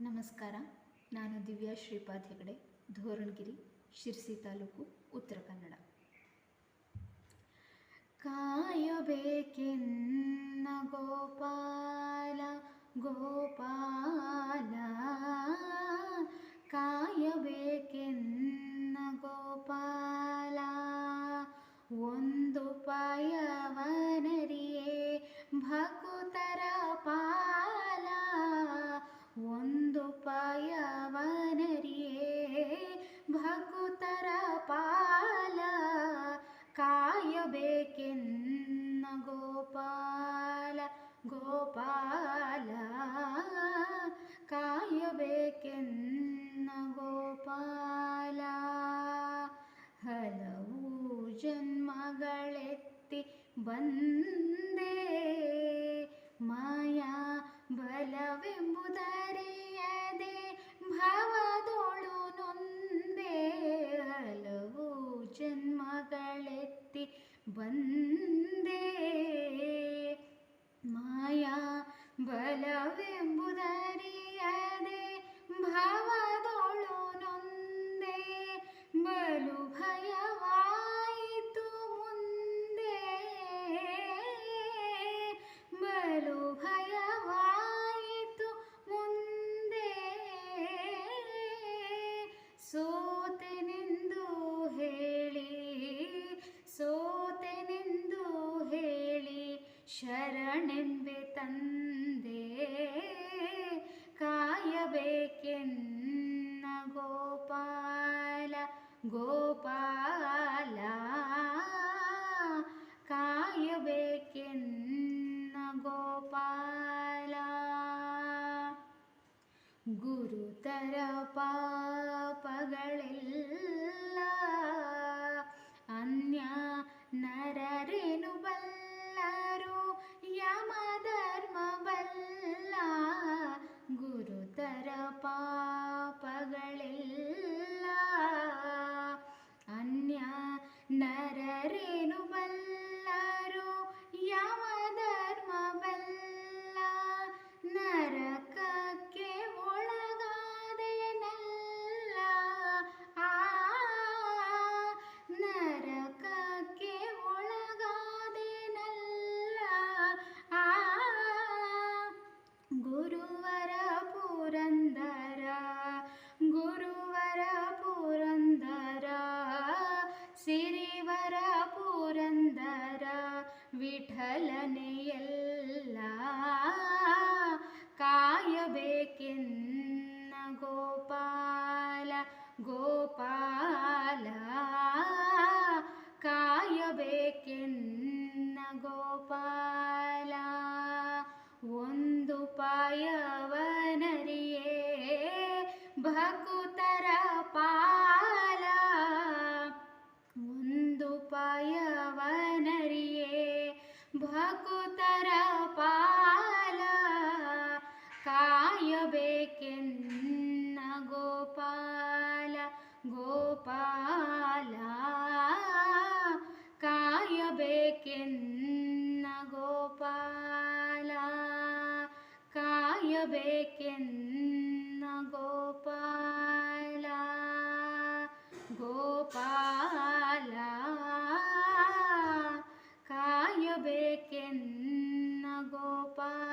ನಮಸ್ಕಾರ. ನಾನು ದಿವ್ಯಾ ಶ್ರೀಪಾದ್ ಹೆಗಡೆ ಧೋರಣಗಿರಿ ಶಿರ್ಸಿ ತಾಲೂಕು ಉತ್ತರ ಕನ್ನಡ. ಕಾಯಬೇಕೆನ್ನ ಗೋಪಾಲ ಗೋಪಾಲ. ಗೋಪಾಲ ಕಾಯಬೇಕೆನ್ನ ಗೋಪಾಲ. ಹಲವು ಜನ್ಮಗಳೆತ್ತಿ ಬಂದೆ ಮಾಯಾ ಬಲವೆಂಬುದರಿಯದೆ ಭವದೊಳು ನೊಂದೆ. ಹಲವು ಜನ್ಮಗಳೆತ್ತಿ ಬಂದೆ ಮಾಯಾ ಬಲವೆಂಬುದರಿಯದೆ ಭವದೊಳು ನೊಂದೆ ಬಲು ಭಯವಾಯಿತು ಮುಂದೆ ಬಲು ಭಯವಾಯಿತು ಮುಂದೆ ಸೋತೆನೆಂದು ಹೇಳಿ ಸೋತೆನೆಂದು ಹೇಳಿ ಶರಣೆಂಬೆ ತಂದೆ ಗೋಪಾಲ ಕಾಯಬೇಕೆನ್ನ ಗೋಪಾಲ ಗುರುತರ ಪಾಪಗಳೆಲ್ಲ ನರರೇನು ಬಲ್ಲರು ಧರ್ಮ ಬಲ್ಲ ನರಕಕ್ಕೆ ವಿಠಲನೆಯಲ್ಲ ಕಾಯಬೇಕೆನ್ನ ಗೋಪಾಲ ಗೋಪಾಲ ಕಾಯಬೇಕೆನ್ನ ಗೋಪಾಲ. ಒಂದು ಪಾಯವನರಿಯೇ ಭಕುತರ ಪಾಲ ಭಕುತರ ಪಾಲ ಕಾಯಬೇಕೆನ್ನ ಗೋಪಾಲ. ಗೋಪಾಲ ಕಾಯಬೇಕೆನ್ನ ಗೋಪಾಲ ಕಾಯಬೇಕೆನ್ನ ಕಾಯಬೇಕೆನ್ನ ಗೋಪಾಲ